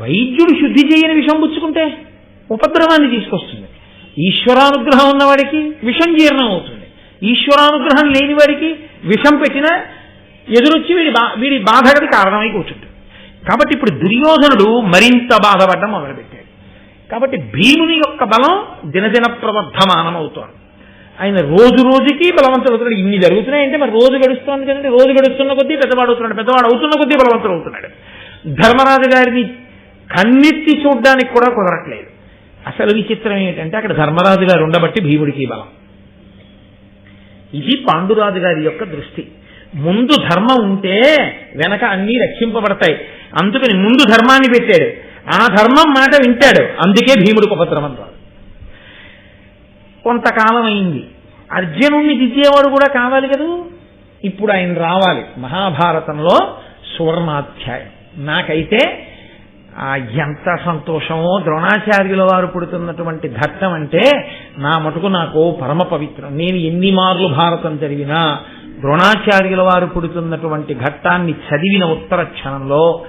వైద్యుడు శుద్ధి చేయని విషం పుచ్చుకుంటే ఉపద్రవాన్ని తీసుకొస్తుంది. ఈశ్వరానుగ్రహం ఉన్నవాడికి విషం జీర్ణం అవుతుంది ఈశ్వరానుగ్రహం లేని వాడికి విషం పెట్టినా ఎదురొచ్చి వీడి బా వీడి బాధగది కారణమై కూర్చుంటుంది. కాబట్టి ఇప్పుడు దుర్యోధనుడు మరింత బాధపడడం మొదలుపెట్టాడు. కాబట్టి భీముని యొక్క బలం దినదిన ప్రవర్ధమానం అవుతోంది ఆయన రోజు రోజుకి బలవంతుడు అవుతున్నాడు. ఇన్ని జరుగుతున్నాయంటే మరి రోజు గడుస్తుంది కదండి. రోజు గడుస్తున్న కొద్దీ పెద్దవాడు అవుతున్నాడు. పెద్దవాడు అవుతున్న కొద్దీ బలవంతుడు అవుతున్నాడు. ధర్మరాజు గారిని కన్నెత్తి చూడ్డానికి కూడా కుదరట్లేదు. అసలు విచిత్రం ఏంటంటే అక్కడ ధర్మరాజు గారు ఉండబట్టి భీముడికి బలం. ఇది పాండురాజు గారి యొక్క దృష్టి. ముందు ధర్మం ఉంటే వెనక అన్నీ రక్షింపబడతాయి. అందుకని ముందు ధర్మాన్ని పెట్టాడు. ఆ ధర్మం మాట వింటాడు. అందుకే భీముడికి ఉపద్రవం రాదు. కొంతకాలం అయింది అర్జునుణ్ణి దిద్దేవాడు కూడా కావాలి కదూ? ఇప్పుడు ఆయన రావాలి. మహాభారతంలో సువర్ణాధ్యాయం. నాకైతే ఎంత సంతోషమో ద్రోణాచార్యుల వారు పుడుతున్నటువంటి ఘట్టం అంటే నా మటుకు నాకు పరమ పవిత్రం. నేను ఎన్ని మార్లు భారతం చదివినా ద్రోణాచార్యుల వారు పుడుతున్నటువంటి ఘట్టాన్ని చదివిన ఉత్తర క్షణంలో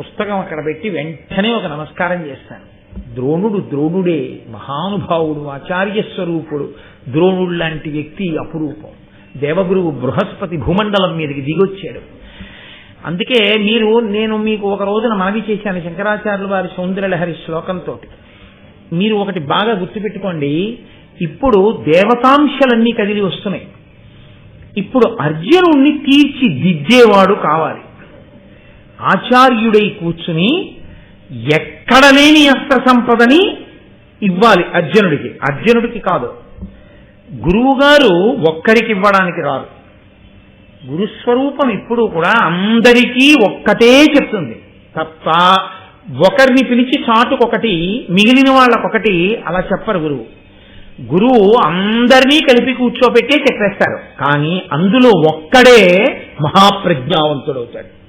పుస్తకం అక్కడ పెట్టి వెంటనే ఒక నమస్కారం చేస్తాను. ద్రోణుడు ద్రోణుడే మహానుభావుడు ఆచార్య స్వరూపుడు ద్రోణుడు లాంటి వ్యక్తి అపురూపం. దేవగురువు బృహస్పతి భూమండలం మీదకి దిగొచ్చాడు. అందుకే మీరు నేను మీకు ఒక రోజున మనవి చేశాను శంకరాచార్యుల వారి సౌందర్యలహరి శ్లోకంతో మీరు ఒకటి బాగా గుర్తుపెట్టుకోండి. ఇప్పుడు దేవతాంశలన్నీ కదిలి వస్తున్నాయి. ఇప్పుడు అర్జునుణ్ణి తీర్చిదిద్దేవాడు కావాలి. ఆచార్యుడై కూర్చుని ఎక్కడ లేని అస్త్ర సంపదని ఇవ్వాలి అర్జునుడికి. అర్జునుడికి కాదు. గురువుగారు ఒక్కరికి ఇవ్వడానికి రారు. గురుస్వరూపం ఇప్పుడు కూడా అందరికీ ఒక్కటే చెప్తుంది. తప్ప ఒకరిని పిలిచి చాటుకొకటి మిగిలిన వాళ్ళకొకటి అలా చెప్పరు గురువు. గురువు అందరినీ కలిపి కూర్చోబెట్టే చెప్పేస్తారు. కానీ అందులో ఒక్కడే మహాప్రజ్ఞావంతుడవుతాడు.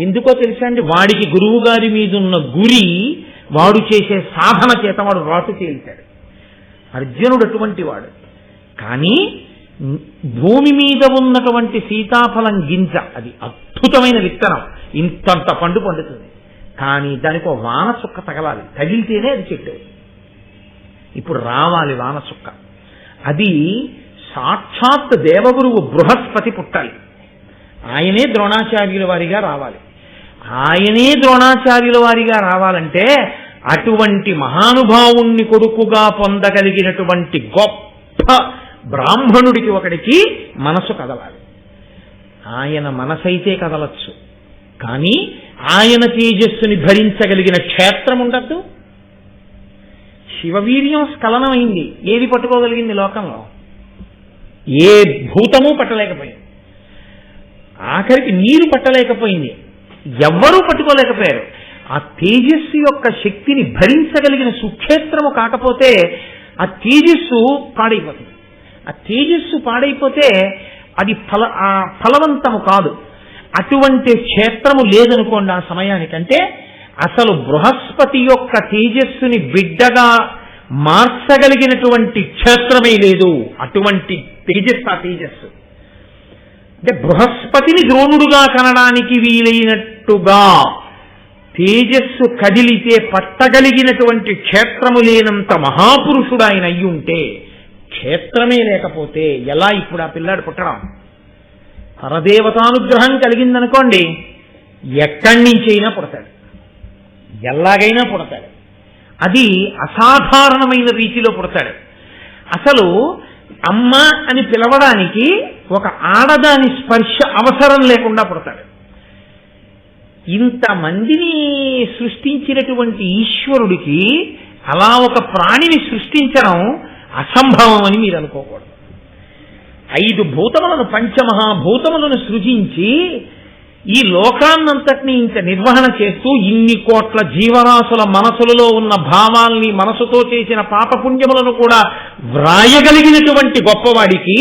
ఎందుకో తెలుసా అండి? వాడికి గురువు గారి మీద ఉన్న గురి వాడు చేసే సాధన చేత వాడు రాటు తేల్చాడు అర్జునుడు అటువంటి వాడు. కానీ భూమి మీద ఉన్నటువంటి సీతాఫలం గింజ అది అద్భుతమైన విత్తనం. ఇంతంత పండు పండుతుంది. కానీ దానికి ఒక వాన చుక్క తగలాలి. తగిలితేనే అది చెట్టు. ఇప్పుడు రావాలి వాన చుక్క అది సాక్షాత్ దేవగురువు బృహస్పతి పుట్టాలి. ఆయనే ద్రోణాచార్యుల వారిగా రావాలి. ఆయనే ద్రోణాచార్యుల వారిగా రావాలంటే అటువంటి మహానుభావుణ్ణి కొడుకుగా పొందగలిగినటువంటి గొప్ప బ్రాహ్మణుడికి ఒకడికి మనసు కదలాలి. ఆయన మనసైతే కదలచ్చు. కానీ ఆయన తేజస్సుని భరించగలిగిన క్షేత్రం ఉండద్దు. శివవీర్యం స్ఖలనమైంది. ఏది పట్టుకోగలిగింది లోకంలో? ఏ భూతము పట్టలేకపోయింది. ఆఖరికి నీరు పట్టలేకపోయింది. ఎవ్వరూ పట్టుకోలేకపోయారు. ఆ తేజస్సు యొక్క శక్తిని భరించగలిగిన సుక్షేత్రము కాకపోతే ఆ తేజస్సు పాడైపోతుంది. ఆ తేజస్సు పాడైపోతే అది ఫల ఆ ఫలవంతము కాదు. అటువంటి క్షేత్రము లేదనుకోండి ఆ సమయానికంటే అసలు బృహస్పతి యొక్క తేజస్సుని బిడ్డగా మార్చగలిగినటువంటి క్షేత్రమే లేదు. అటువంటి తేజస్సు ఆ తేజస్సు. అంటే బృహస్పతిని ద్రోణుడుగా కనడానికి వీలైనట్టుగా తేజస్సు కదిలితే పట్టగలిగినటువంటి క్షేత్రము లేనంత మహాపురుషుడు ఆయన అయ్యుంటే ఉంటే క్షేత్రమే లేకపోతే ఎలా ఇప్పుడు ఆ పిల్లాడు పుట్టడం? పరదేవతానుగ్రహం కలిగిందనుకోండి ఎక్కడి నుంచైనా పుడతాడు. ఎలాగైనా పుడతాడు. అది అసాధారణమైన రీతిలో పుడతాడు. అసలు అమ్మ అని పిలవడానికి ఒక ఆడదాని స్పర్శ అవసరం లేకుండా పుడతాడు. ఇంతమందిని సృష్టించినటువంటి ఈశ్వరుడికి అలా ఒక ప్రాణిని సృష్టించడం అసంభవం అని మీరు అనుకోకూడదు. ఐదు భూతములను పంచమహాభూతములను సృజించి ఈ లోకాన్నంతటినీ ఇంత నిర్వహణ చేస్తూ ఇన్ని కోట్ల జీవరాశుల మనసులలో ఉన్న భావాల్ని మనసుతో చేసిన పాపపుణ్యములను కూడా వ్రాయగలిగినటువంటి గొప్పవాడికి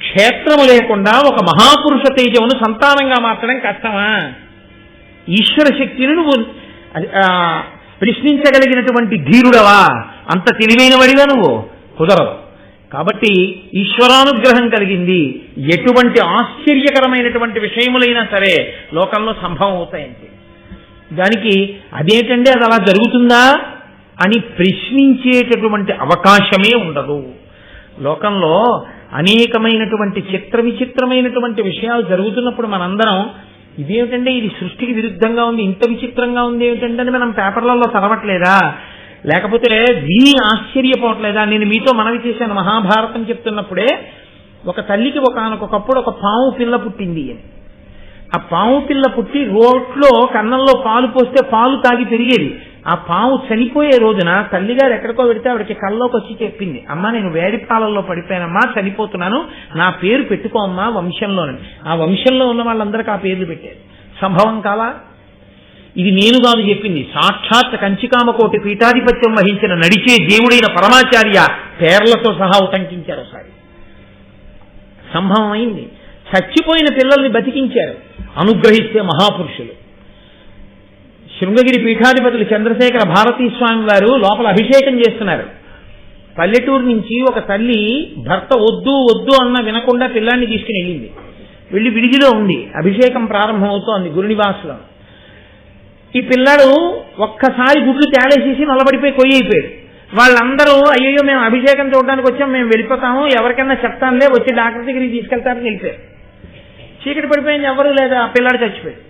క్షేత్రము లేకుండా ఒక మహాపురుష తేజమును సంతానంగా మార్చడం కష్టమా? ఈశ్వర శక్తిని నువ్వు ప్రశ్నించగలిగినటువంటి ధీరుడవా? అంత తెలివైన వడివా నువ్వు? కుదరదు. కాబట్టి ఈశ్వరానుగ్రహం కలిగింది. ఎటువంటి ఆశ్చర్యకరమైనటువంటి విషయములైనా సరే లోకంలో సంభవం అవుతాయంటే. దానికి అదేంటండి అది అలా జరుగుతుందా? అని ప్రశ్నించేటటువంటి అవకాశమే ఉండదు. లోకంలో అనేకమైనటువంటి చిత్ర విచిత్రమైనటువంటి విషయాలు జరుగుతున్నప్పుడు మనందరం ఇదేమిటంటే ఇది సృష్టికి విరుద్ధంగా ఉంది ఇంత విచిత్రంగా ఉంది ఏమిటంటే అని మనం పేపర్లలో చదవట్లేదా? లేకపోతే విని ఆశ్చర్యపోవట్లేదా? నేను మీతో మనవి చేశాను మహాభారతం చెప్తున్నప్పుడే ఒక తల్లికి ఒకనకొకప్పుడు ఒక పాము పిల్ల పుట్టింది అని. ఆ పాము పిల్ల పుట్టి రోట్లో కన్నంలో పాలు పోస్తే పాలు తాగి పెరిగేది. ఆ పాము చనిపోయే రోజున తల్లిగారు ఎక్కడికో పెడితే ఆవిడకి కల్లోకి వచ్చి చెప్పింది అమ్మా నేను వేడి పాలల్లో పడిపోయానమ్మా చనిపోతున్నాను నా పేరు పెట్టుకో అమ్మా వంశంలోనని ఆ వంశంలో ఉన్న వాళ్ళందరికీ ఆ పేర్లు పెట్టారు. సంభవం కాలా? ఇది నేను కాదు చెప్పింది. సాక్షాత్ కంచికామకోటి పీఠాధిపత్యం వహించిన నడిచే దేవుడైన పరమాచార్య పేర్లతో సహా ఉటంకించారు ఒకసారి. సంభవం అయింది. చచ్చిపోయిన పిల్లల్ని బతికించారు. అనుగ్రహిస్తే మహాపురుషులు. శృంగగిరి పీఠాధిపతులు చంద్రశేఖర భారతీ స్వామి వారు లోపల అభిషేకం చేస్తున్నారు. పల్లెటూరు నుంచి ఒక తల్లి భర్త వద్దు వద్దు అన్న వినకుండా పిల్లాన్ని తీసుకుని వెళ్ళింది. వెళ్ళి విడిదిలో ఉంది. అభిషేకం ప్రారంభమవుతోంది గురునివాసులో. ఈ పిల్లాడు ఒక్కసారి గుడ్లు తేలేసేసి నల్లబడిపోయి కొయ్యి అయిపోయాడు. వాళ్ళందరూ అయ్యో మేము అభిషేకం చూడడానికి వచ్చాం మేము వెళ్ళిపోతాము ఎవరికైనా చెప్తానులే వచ్చి డాక్టర్ దగ్గరికి తీసుకెళ్తారని వెళ్ళిపోయారు. చీకటి పడిపోయింది ఎవరు లేదా ఆ పిల్లాడు చచ్చిపోయాడు.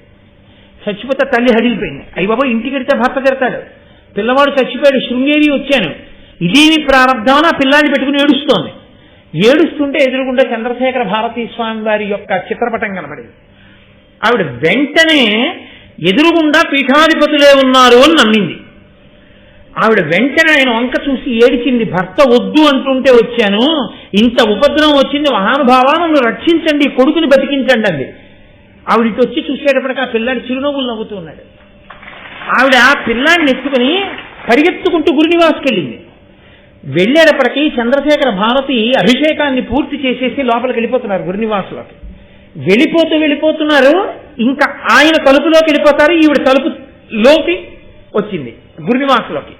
చచ్చిపోతే తల్లి హడిలిపోయింది అయ్యి బాబా ఇంటికి వెడితే భర్త తిడతాడు. పిల్లవాడు చచ్చిపోయాడు శృంగేరి వచ్చాను. ఇదేమి ప్రారంభం? ఆ పిల్లాన్ని పెట్టుకుని ఏడుస్తోంది. ఏడుస్తుంటే ఎదురుగుండా చంద్రశేఖర భారతీ స్వామి వారి యొక్క చిత్రపటం కనబడింది. ఆవిడ వెంటనే ఎదురుగుండా పీఠాధిపతులే ఉన్నారు అని నమ్మింది. ఆవిడ వెంటనే ఆయన వంక చూసి ఏడిచింది భర్త వద్దు అంటుంటే వచ్చాను. ఇంత ఉపద్రవం వచ్చింది మహానుభావా నన్ను రక్షించండి కొడుకుని బతికించండి అంది. ఆవిడ ఇటు వచ్చి చూసేటప్పటికి ఆ పిల్లాడి చిరునవ్వులు నవ్వుతూ ఉన్నాడు. ఆవిడ ఆ పిల్లాడిని ఎత్తుకుని పరిగెత్తుకుంటూ గురునివాస్కి వెళ్ళింది వెళ్ళేటప్పటికి చంద్రశేఖర భారతి అభిషేకాన్ని పూర్తి చేసేసి లోపలికి వెళ్ళిపోతున్నారు గురునివాసులోకి. వెళ్ళిపోతూ వెళ్ళిపోతున్నారు ఇంకా ఆయన తలుపులోకి వెళ్ళిపోతారు ఈవిడ తలుపులోకి వచ్చింది గురునివాసులోకి.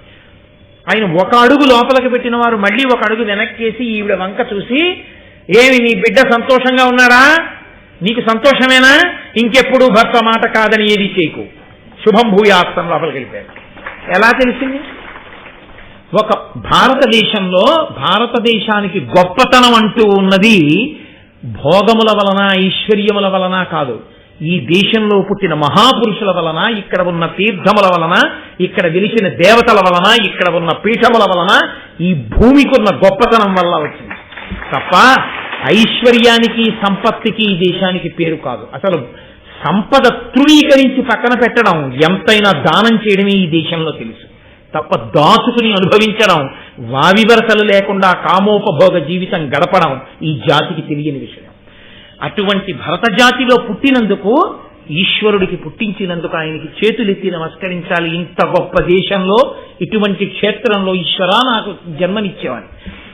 ఆయన ఒక అడుగు లోపలికి పెట్టిన వారు మళ్ళీ ఒక అడుగు వెనక్కేసి ఈవిడ వంక చూసి ఏమి నీ బిడ్డ సంతోషంగా ఉన్నాడా? నీకు సంతోషమేనా? ఇంకెప్పుడు భర్త మాట కాదని ఏది చేయకు. శుభం భూయాస్తం లోపలికి వెళ్ళిపోయారు ఎలా తెలిసింది? ఒక భారతదేశంలో భారతదేశానికి గొప్పతనం అంటూ ఉన్నది భోగముల వలన ఐశ్వర్యముల వలన కాదు. ఈ దేశంలో పుట్టిన మహాపురుషుల వలన ఇక్కడ ఉన్న తీర్థముల వలన ఇక్కడ వెలిసిన దేవతల వలన ఇక్కడ ఉన్న పీఠముల వలన ఈ భూమికున్న గొప్పతనం వల్ల వచ్చింది. తప్ప ఐశ్వర్యానికి సంపత్తికి ఈ దేశానికి పేరు కాదు. అసలు సంపద తృణీకరించి పక్కన పెట్టడం ఎంతైనా దానం చేయడమే ఈ దేశంలో తెలుసు. తప్ప దాచుకుని అనుభవించడం వావివరసలు లేకుండా కామోపభోగ జీవితం గడపడం ఈ జాతికి తెలియని విషయం. అటువంటి భరత జాతిలో పుట్టినందుకు ఈశ్వరుడికి పుట్టించినందుకు ఆయనకి చేతులెత్తి నమస్కరించాలి. ఇంత గొప్ప దేశంలో ఇటువంటి క్షేత్రంలో ఈశ్వరా నాకు జన్మనిచ్చేవాడు.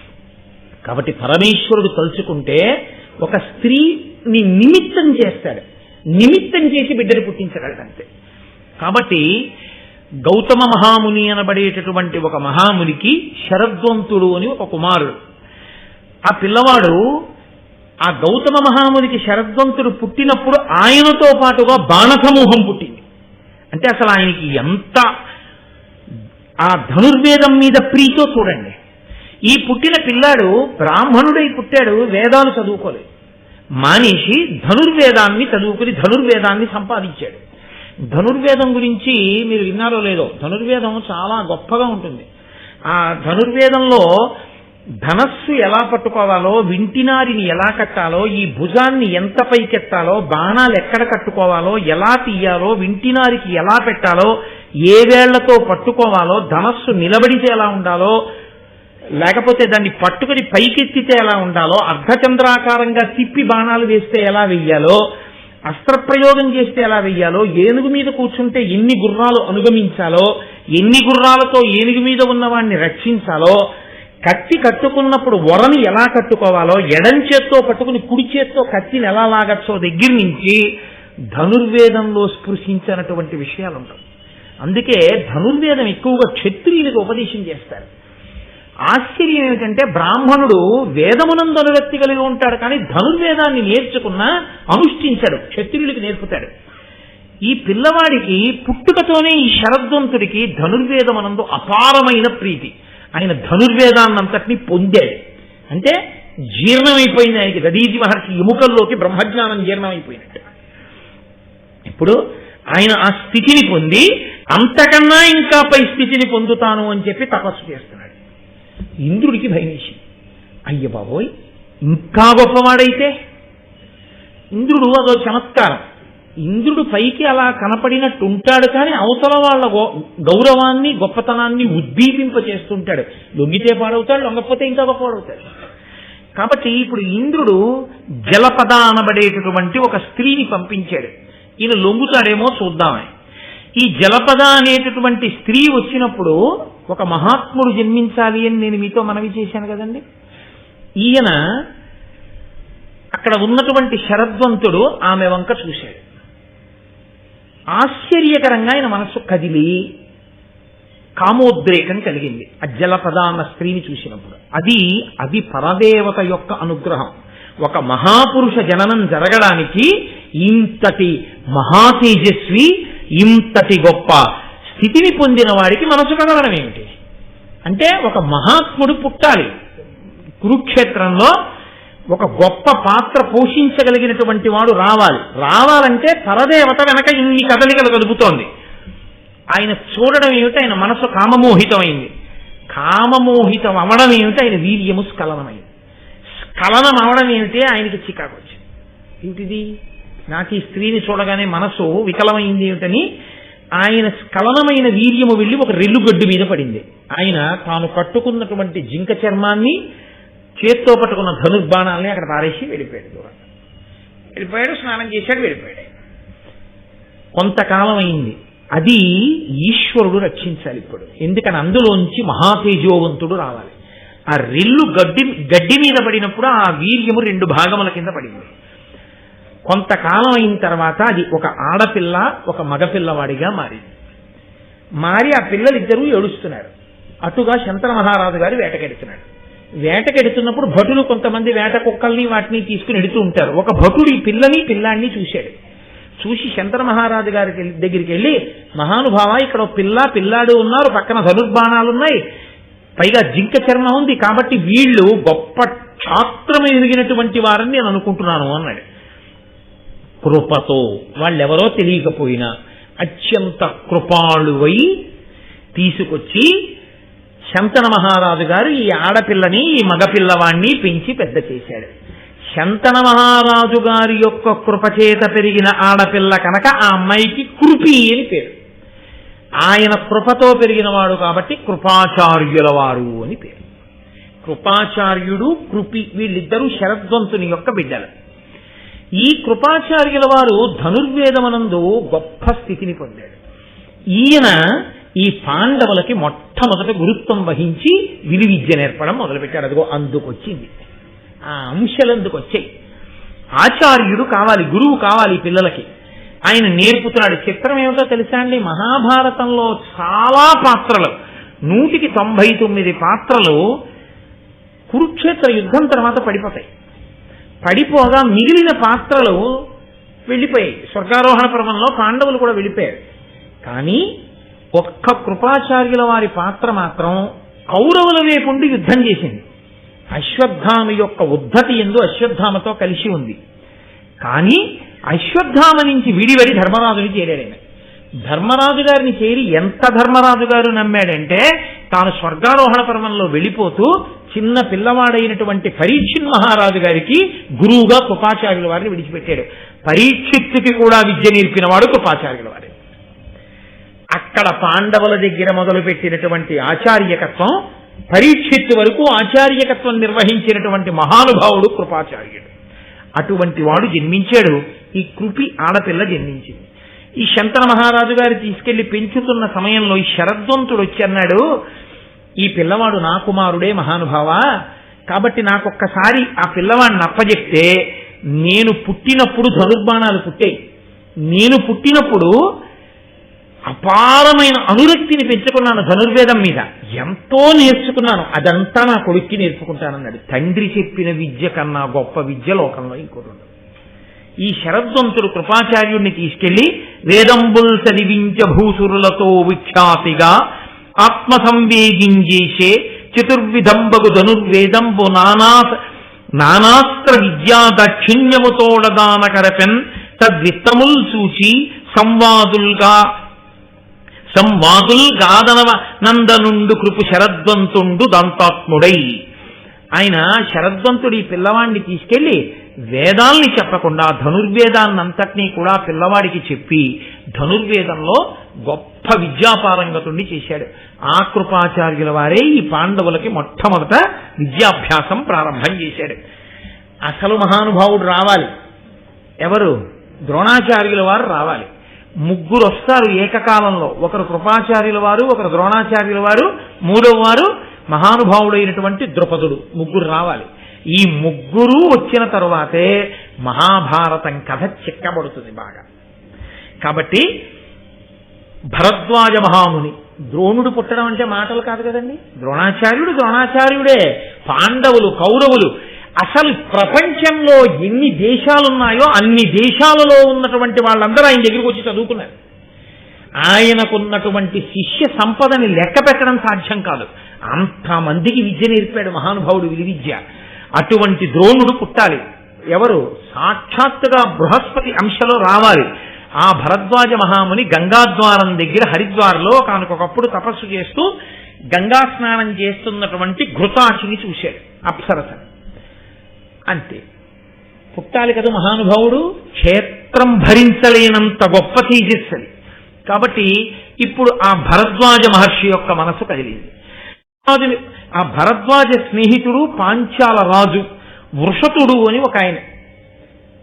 కాబట్టి పరమేశ్వరుడు తలుచుకుంటే ఒక స్త్రీని నిమిత్తం చేస్తాడు. నిమిత్తం చేసి బిడ్డను పుట్టించగలడంతే కాబట్టి గౌతమ మహాముని అనబడేటటువంటి ఒక మహామునికి శరద్వంతుడు అని ఒక కుమారుడు. ఆ పిల్లవాడు ఆ గౌతమ మహామునికి శరద్వంతుడు పుట్టినప్పుడు ఆయనతో పాటుగా బాణసమూహం పుట్టింది. అంటే అసలు ఆయనకి ఎంత ఆ ధనుర్వేదం మీద ప్రీతో చూడండి. ఈ పుట్టిన పిల్లాడు బ్రాహ్మణుడై పుట్టాడు వేదాలు చదువుకోలేదు. మానేసి ధనుర్వేదాన్ని చదువుకుని ధనుర్వేదాన్ని సంపాదించాడు. ధనుర్వేదం గురించి మీరు విన్నారో లేదో ధనుర్వేదం చాలా గొప్పగా ఉంటుంది. ఆ ధనుర్వేదంలో ధనస్సు ఎలా పట్టుకోవాలో వింటినారిని ఎలా కట్టాలో ఈ భుజాన్ని ఎంత పైకెత్తాలో బాణాలు ఎక్కడ కట్టుకోవాలో ఎలా తీయాలో వింటినారికి ఎలా పెట్టాలో ఏ వేళ్ళతో పట్టుకోవాలో ధనస్సు నిలబడితే ఎలా ఉండాలో లేకపోతే దాన్ని పట్టుకుని పైకెత్తితే ఎలా ఉండాలో అర్ధచంద్రాకారంగా తిప్పి బాణాలు వేస్తే ఎలా వెయ్యాలో అస్త్రప్రయోగం చేస్తే ఎలా వెయ్యాలో ఏనుగు మీద కూర్చుంటే ఎన్ని గుర్రాలు అనుగమించాలో ఎన్ని గుర్రాలతో ఏనుగు మీద ఉన్నవాడిని రక్షించాలో కత్తి కట్టుకున్నప్పుడు వరని ఎలా కట్టుకోవాలో ఎడం చేత్తో పట్టుకుని కుడి చేత్తో కత్తిని ఎలా లాగచ్చో దగ్గర నుంచి ధనుర్వేదంలో స్పృశించినటువంటి విషయాలు ఉంటాయి అందుకే ధనుర్వేదం ఎక్కువగా క్షత్రియులకు ఉపదేశం చేస్తారు. ఆశ్చర్యం ఏమిటంటే బ్రాహ్మణుడు వేదమునందు అనురక్తి కలిగి ఉంటాడు కానీ ధనుర్వేదాన్ని నేర్చుకున్నా అనుష్ఠించాడు క్షత్రియులకి నేర్పుతాడు. ఈ పిల్లవాడికి పుట్టుకతోనే ఈ శరద్వంతుడికి ధనుర్వేదమనందు అపారమైన ప్రీతి. ఆయన ధనుర్వేదాన్నంతటినీ పొందాడు. అంటే జీర్ణమైపోయింది ఆయనకి. దదీజి మహర్షి ఎముకల్లోకి బ్రహ్మజ్ఞానం జీర్ణమైపోయినట్టు. ఇప్పుడు ఆయన ఆ స్థితిని పొంది అంతకన్నా ఇంకా పై స్థితిని పొందుతాను అని చెప్పి తపస్సు చేస్తున్నాడు. ఇంద్రుడికి భయమేసింది అయ్య బాబోయ్ ఇంకా గొప్పవాడైతే? ఇంద్రుడు అదో చమత్కారం. ఇంద్రుడు పైకి అలా కనపడినట్టు ఉంటాడు కానీ అవతల వాళ్ళ గౌరవాన్ని గొప్పతనాన్ని ఉద్దీపింప చేస్తుంటాడు లొంగితే పాడవుతాడు లొంగకపోతే ఇంకా గొప్పవాడవుతాడు. కాబట్టి ఇప్పుడు ఇంద్రుడు జలపద అనబడేటటువంటి ఒక స్త్రీని పంపించాడు. ఈయన లొంగుతాడేమో చూద్దామని. ఈ జలపద అనేటటువంటి స్త్రీ వచ్చినప్పుడు ఒక మహాత్ముడు జన్మించాలి అని నేను మీతో మనవి చేశాను కదండి. ఈయన అక్కడ ఉన్నటువంటి శరద్వంతుడు ఆమె వంక చూశాడు. ఆశ్చర్యకరంగా ఆయన మనస్సు కదిలి కామోద్రేకం కలిగింది. ఆ జలపద అన్న స్త్రీని చూసినప్పుడు. అది అది పరదేవత యొక్క అనుగ్రహం. ఒక మహాపురుష జననం జరగడానికి ఇంతటి మహాతేజస్వి ఇంతటి గొప్ప స్థితిని పొందిన వాడికి మనసు కదలడం ఏమిటి? అంటే ఒక మహాత్ముడు పుట్టాలి. కురుక్షేత్రంలో ఒక గొప్ప పాత్ర పోషించగలిగినటువంటి వాడు రావాలి. రావాలంటే పరదేవత వెనక ఇన్ని కదలికలు కలుపుతోంది ఆయన చూడడం ఏమిటి? ఆయన మనసు కామమోహితమైంది. కామమోహితం అవడం ఏమిటి? ఆయన వీర్యము స్ఖలనమైంది. స్ఖలనం అవడం ఏమిటి? ఆయనకి చికాకు వచ్చింది. ఏమిటిది నాకు ఈ స్త్రీని చూడగానే మనసు వికలమైంది ఏమిటని ఆయన స్ఖలనమైన వీర్యము వెళ్ళి ఒక రెల్లుగడ్డు మీద పడింది. ఆయన తాను కట్టుకున్నటువంటి జింక చర్మాన్ని చేత్తో పట్టుకున్న ధనుర్బాణాలని అక్కడ పారేసి వెళ్ళిపోయాడు దూరంగా. వెళ్ళిపోయాడు స్నానం చేశాడు వెళ్ళిపోయాడు. కొంతకాలం అయింది అది ఈశ్వరుడు రక్షించాలి ఇప్పుడు. ఎందుకని? అందులోంచి మహాతేజోవంతుడు రావాలి. ఆ రెల్లు గడ్డి గడ్డి మీద పడినప్పుడు ఆ వీర్యము రెండు భాగముల కింద పడింది. కొంతకాలం అయిన తర్వాత అది ఒక ఆడపిల్ల ఒక మగపిల్లవాడిగా మారింది. మారి ఆ పిల్లలిద్దరూ ఏడుస్తున్నారు. అటుగా శంతన మహారాజు గారు వేటకెడుతున్నాడు వేటకెడుతున్నప్పుడు భటులు కొంతమంది వేట కుక్కల్ని వాటిని తీసుకుని ఎడుతూ ఉంటారు. ఒక భటుడు ఈ పిల్లని పిల్లాన్ని చూశాడు. చూసి శంతన మహారాజు గారి దగ్గరికి వెళ్ళి మహానుభావ ఇక్కడ ఒక పిల్ల పిల్లాడు ఉన్నారు. పక్కన ధనుర్బాణాలు ఉన్నాయి పైగా జింక చర్మం ఉంది కాబట్టి వీళ్ళు గొప్ప క్షాత్రం ఎదిగినటువంటి వారని నేను అనుకుంటున్నాను అన్నాడు. కృపతో వాళ్ళెవరో తెలియకపోయినా అత్యంత కృపాళువై తీసుకొచ్చి శంతన మహారాజు గారు ఈ ఆడపిల్లని ఈ మగపిల్లవాణ్ణి పెంచి పెద్ద చేశాడు. శంతన మహారాజు గారి యొక్క కృపచేత పెరిగిన ఆడపిల్ల కనుక ఆ అమ్మాయికి కృపి అని పేరు. ఆయన కృపతో పెరిగినవాడు కాబట్టి కృపాచార్యుల వారు అని పేరు. కృపాచార్యుడు కృపి వీళ్ళిద్దరూ శరద్వంతుని యొక్క బిడ్డలు. ఈ కృపాచార్యుల వారు ధనుర్వేదమనందు గొప్ప స్థితిని పొందాడు ఈయన ఈ పాండవులకి మొట్టమొదట గురుత్వం వహించి విలు విద్య నేర్పడం మొదలుపెట్టాడు అదిగో అందుకొచ్చింది. ఆ అంశాలు వచ్చాయి ఆచార్యుడు కావాలి గురువు కావాలి పిల్లలకి. ఆయన నేర్పుతున్నాడు. చిత్రం ఏమిటో తెలుసా అండి? మహాభారతంలో చాలా పాత్రలు. నూటికి తొంభై తొమ్మిది పాత్రలు కురుక్షేత్ర యుద్ధం తర్వాత పడిపోతాయి. పడిపోగా మిగిలిన పాత్రలు వెళ్ళిపోయాయి. స్వర్గారోహణ పర్వంలో పాండవులు కూడా వెళ్ళిపోయారు. కానీ ఒక్క కృపాచార్యుల వారి పాత్ర మాత్రం కౌరవుల వైపుండి యుద్ధం చేసింది. అశ్వత్థామ యొక్క ఉద్ధతి ఎందు అశ్వత్థామతో కలిసి ఉంది. కానీ అశ్వత్థామ నుంచి విడివడి ధర్మరాజుని చేరాడు ధర్మరాజు గారిని చేరి ఎంత ధర్మరాజు గారు నమ్మాడంటే తాను స్వర్గారోహణ పర్వంలో వెళ్ళిపోతూ చిన్న పిల్లవాడైనటువంటి పరీక్షిన్ మహారాజు గారికి గురువుగా కృపాచార్యుల వారిని విడిచిపెట్టాడు. పరీక్షిత్తుకి కూడా విద్య నేర్పినవాడు కృపాచార్యుల వారి. అక్కడ పాండవుల దగ్గర మొదలుపెట్టినటువంటి ఆచార్యకత్వం పరీక్షిత్తు వరకు ఆచార్యకత్వం నిర్వహించినటువంటి మహానుభావుడు కృపాచార్యుడు. అటువంటి వాడు జన్మించాడు. ఈ కృపి ఆడపిల్ల జన్మించింది. ఈ శంతన మహారాజు గారు తీసుకెళ్ళి పెంచుతున్న సమయంలో ఈ శరద్వంతుడు వచ్చి అన్నాడు ఈ పిల్లవాడు నా కుమారుడే మహానుభావ కాబట్టి నాకొక్కసారి ఆ పిల్లవాడిని అప్పజెప్తే నేను పుట్టినప్పుడు ధనుర్బాణాలు పుట్టాయి. నేను పుట్టినప్పుడు అపారమైన అనురక్తిని పెంచుకున్నాను ధనుర్వేదం మీద. ఎంతో నేర్చుకున్నాను అదంతా నా కొడుక్కి నేర్చుకుంటానన్నాడు. తండ్రి చెప్పిన విద్య కన్నా గొప్ప విద్య లోకంలో ఇంకోటి ఈ శరద్వంతుడు కృపాచార్యుడిని తీసుకెళ్ళి వేదంబుల్ చదివించ భూసురులతో విఖ్యాతిగా ఆత్మ సంవేగించేసే చతుర్విధంబగు ధనుర్వేదంబు నానా నానాస్త్ర విద్యా దక్షిణ్యముతోడదాన కరపెన్ తద్విత్తముల్ చూచి సంవాదుల్గా సంవాదుల్ గాదనవ నందనుండు కృపు శరద్వంతుండు దంతాత్ముడై. ఆయన శరద్వంతుడి పిల్లవాణ్ణి తీసుకెళ్ళి వేదాల్ని చెప్పకుండా ధనుర్వేదాన్నంతటినీ కూడా పిల్లవాడికి చెప్పి ధనుర్వేదంలో గొప్ప విద్యాపారంగతుణ్ణి చేశాడు. ఆ కృపాచార్యుల వారే ఈ పాండవులకి మొట్టమొదట విద్యాభ్యాసం ప్రారంభం చేశాడు. అసలు మహానుభావుడు రావాలి. ఎవరు? ద్రోణాచార్యుల వారు రావాలి. ముగ్గురు వస్తారు ఏకకాలంలో. ఒకరు కృపాచార్యుల వారు ఒకరు ద్రోణాచార్యుల వారు మూడవ వారు మహానుభావుడైనటువంటి ద్రుపదుడు. ముగ్గురు రావాలి. ఈ ముగ్గురు వచ్చిన తరువాతే మహాభారతం కథ చిక్కబడుతుంది బాగా. కాబట్టి భరద్వాజ మహాముని ద్రోణుడు పుట్టడం అంటే మాటలు కాదు కదండి? ద్రోణాచార్యుడు ద్రోణాచార్యుడే పాండవులు కౌరవులు. అసలు ప్రపంచంలో ఎన్ని దేశాలున్నాయో అన్ని దేశాలలో ఉన్నటువంటి వాళ్ళందరూ ఆయన దగ్గరికి వచ్చి చదువుకున్నారు. ఆయనకున్నటువంటి శిష్య సంపదని లెక్క పెట్టడం సాధ్యం కాదు. అంతమందికి విద్య నేర్పాడు మహానుభావుడు విలువిద్య. విద్య అటువంటి ద్రోణుడు పుట్టాలి. ఎవరు? సాక్షాత్తుగా బృహస్పతి అంశలో రావాలి. ఆ భరద్వాజ మహాముని గంగాద్వారం దగ్గర హరిద్వార్లో కానుకొకప్పుడు తపస్సు చేస్తూ గంగా స్నానం చేస్తున్నటువంటి ఘృతాచిని చూశాడు. అప్సరస. అంతే. పుట్టాలి కదా మహానుభావుడు? క్షేత్రం భరించలేనంత గొప్ప తేజస్సది కాబట్టి ఇప్పుడు ఆ భరద్వాజ మహర్షి యొక్క మనసు కదిలింది. ఆ భరద్వాజ స్నేహితుడు పాంచాల రాజు వృషతుడు అని ఒక ఆయన.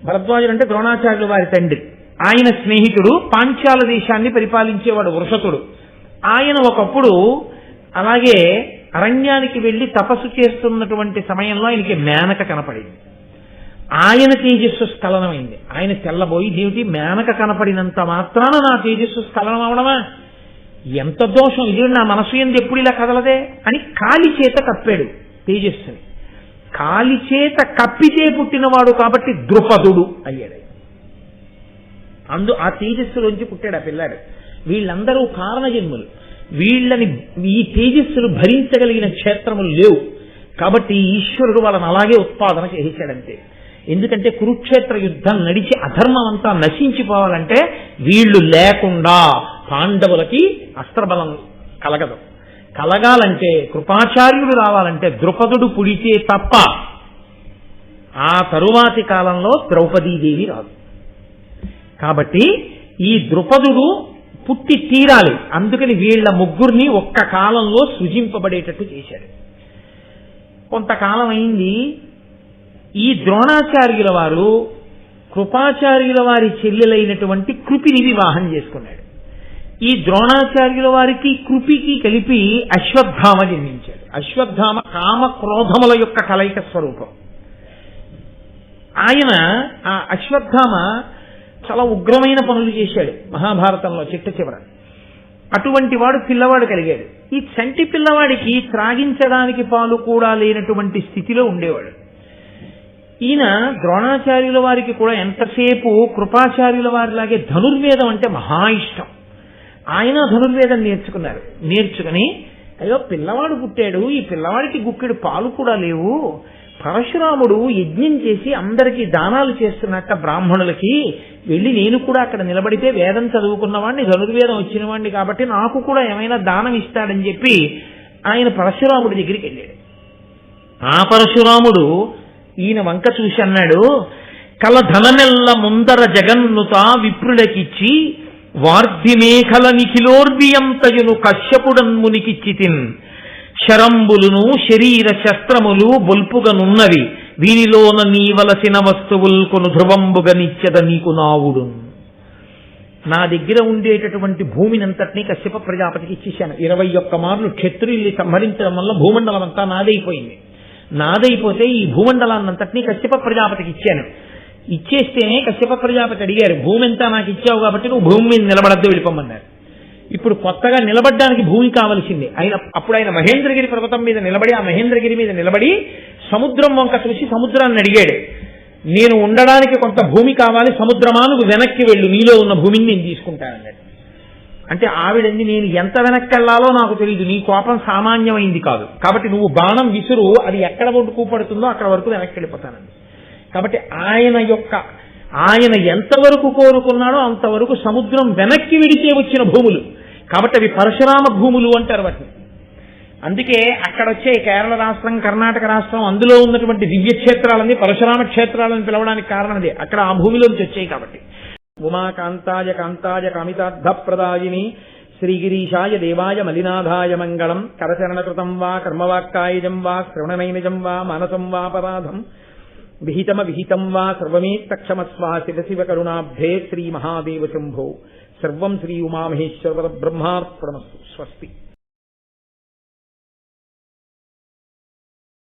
భరద్వాజుడు అంటే ద్రోణాచార్యుల వారి తండ్రి. ఆయన స్నేహితుడు పాంచాల దేశాన్ని పరిపాలించేవాడు వృషతుడు. ఆయన ఒకప్పుడు అలాగే అరణ్యానికి వెళ్ళి తపస్సు చేస్తున్నటువంటి సమయంలో ఆయనకి మేనక కనపడింది. ఆయన తేజస్సు స్ఖలనమైంది. ఆయన తెల్లబోయి దేవుటి మేనక కనపడినంత మాత్రాన నా తేజస్సు స్ఖలనం అవడమా ఎంత దోషం ఇది నా మనసు ఎందు ఎప్పుడు ఇలా కదలదే? అని కాలి చేత కప్పాడు తేజస్సుని. కాలి చేత కప్పితే పుట్టినవాడు కాబట్టి ద్రుపదుడు అయ్యాడు. అందు ఆ తేజస్సులోంచి పుట్టాడు ఆ పిల్లాడు. వీళ్ళందరూ కారణజన్ములు. వీళ్ళని ఈ తేజస్సులు భరించగలిగిన క్షేత్రములు లేవు. కాబట్టి ఈశ్వరుడు వాళ్ళని అలాగే ఉత్పాదన చేశాడంతే. ఎందుకంటే కురుక్షేత్ర యుద్ధం నడిచి అధర్మం అంతా నశించిపోవాలంటే వీళ్ళు లేకుండా పాండవులకి అస్త్రబలం కలగదు. కలగాలంటే కృపాచార్యుడు రావాలంటే ద్రుపదుడు పుడితే తప్ప ఆ తరువాతి కాలంలో ద్రౌపదీదేవి రాదు. కాబట్టి ఈ ద్రుపదుడు పుట్టి తీరాలి. అందుకని వీళ్ళ ముగ్గురిని ఒక్క కాలంలో సృజింపబడేటట్టు చేశాడు కొంతకాలం అయింది. ఈ ద్రోణాచార్యుల వారు కృపాచార్యుల వారి చెల్లెలైనటువంటి కృపిని వివాహం చేసుకున్నాడు. ఈ ద్రోణాచార్యుల వారికి కృపికి కలిపి అశ్వత్థామ జన్మించాడు. అశ్వత్థామ కామ క్రోధముల యొక్క కలయిక స్వరూపం. ఆయన ఆ అశ్వత్థామ చాలా ఉగ్రమైన పనులు చేశాడు మహాభారతంలో చిట్ట చివర. అటువంటి వాడు పిల్లవాడు కలిగాడు. ఈ చంటి పిల్లవాడికి త్రాగించడానికి పాలు కూడా లేనటువంటి స్థితిలో ఉండేవాడు. ఈయన ద్రోణాచార్యుల వారికి కూడా ఎంతసేపు కృపాచార్యుల వారిలాగే ధనుర్వేదం అంటే మహా ఇష్టం. ఆయన ధనుర్వేదం నేర్చుకున్నారు. నేర్చుకుని అయ్యో పిల్లవాడు పుట్టాడు ఈ పిల్లవాడికి గుక్కెడు పాలు కూడా లేవు. పరశురాముడు యజ్ఞం చేసి అందరికీ దానాలు చేస్తున్నట్ట బ్రాహ్మణులకి వెళ్ళి నేను కూడా అక్కడ నిలబడితే వేదం చదువుకున్నవాడిని ధనుర్వేదం వచ్చిన వాడిని కాబట్టి నాకు కూడా ఏమైనా దానం ఇస్తాడని చెప్పి ఆయన పరశురాముడి దగ్గరికి వెళ్ళాడు. ఆ పరశురాముడు ఈయన వంక చూసి అన్నాడు కల ధననెల్ల ముందర జగన్నుత విప్రులకిచ్చి వార్ధి కశ్యపుడన్ మునికి చితిన్ శరంబులును శరీర శస్త్రములు బొల్పుగనున్నవి. వీనిలోన నీవలసిన వస్తువుల్కొను కొను నీకు నావుడు నా దగ్గర ఉండేటటువంటి భూమినంతటినీ కశ్యప ప్రజాపతికి ఇచ్చేశాను. ఇరవై ఒక్క మార్లు క్షత్రియుల్ని సంహరించడం వల్ల భూమండలం అంతా నాదైపోయింది. నాదైపోతే ఈ భూమండలాన్నంతటినీ కశ్యప ప్రజాపతికి ఇచ్చాను. ఇచ్చేస్తేనే కశ్యప ప్రజాపతి అడిగారు భూమి ఎంత నాకు ఇచ్చావు కాబట్టి నువ్వు భూమి మీద నిలబడద్దు వెళ్ళిపోమన్నారు. ఇప్పుడు కొత్తగా నిలబడడానికి భూమి కావలసింది. ఆయన అప్పుడు ఆయన మహేంద్రగిరి పర్వతం మీద నిలబడి ఆ మహేంద్రగిరి మీద నిలబడి సముద్రం వంక చూసి సముద్రాన్ని అడిగాడు. నేను ఉండడానికి కొంత భూమి కావాలి సముద్రమా నువ్వు వెనక్కి వెళ్ళు నీలో ఉన్న భూమిని నేను తీసుకుంటానన్నాడు అంటే ఆవిడంది నేను ఎంత వెనక్కి వెళ్ళాలో నాకు తెలియదు నీ కోపం సామాన్యమైంది కాదు. కాబట్టి నువ్వు బాణం విసురు అది ఎక్కడ వరకు పడుతుందో అక్కడ వరకు వెనక్కి వెళ్ళిపోతానండి కాబట్టి ఆయన యొక్క ఆయన ఎంతవరకు కోరుకున్నాడో అంతవరకు సముద్రం వెనక్కి విడితే వచ్చిన భూములు. కాబట్టి అవి పరశురామ భూములు అంటారు వాటిని. అందుకే అక్కడ వచ్చే కేరళ రాష్ట్రం కర్ణాటక రాష్ట్రం అందులో ఉన్నటువంటి దివ్య క్షేత్రాలని పరశురామ క్షేత్రాలని పిలవడానికి కారణం అదే. అక్కడ ఆ భూమిలోంచి వచ్చాయి కాబట్టి. ఉమాకాంతాయ కాంతాయ కామితార్థప్రదాయిని శ్రీగిరీషాయ దేవాయ మలినాథాయ మంగళం కరచరణకృతం వా కర్మవాక్కాయజం వా శ్రవణనైనజం వా మనసం వాపరాధం విహితమ విహితం వా సర్వమేత్తక్షమస్వా శివ శివ కరుణాబ్ధే శ్రీ మహాదేవ శంభో. సర్వం శ్రీ ఉమామహేశ్వర బ్రహ్మార్పణమస్తు. స్వస్తి.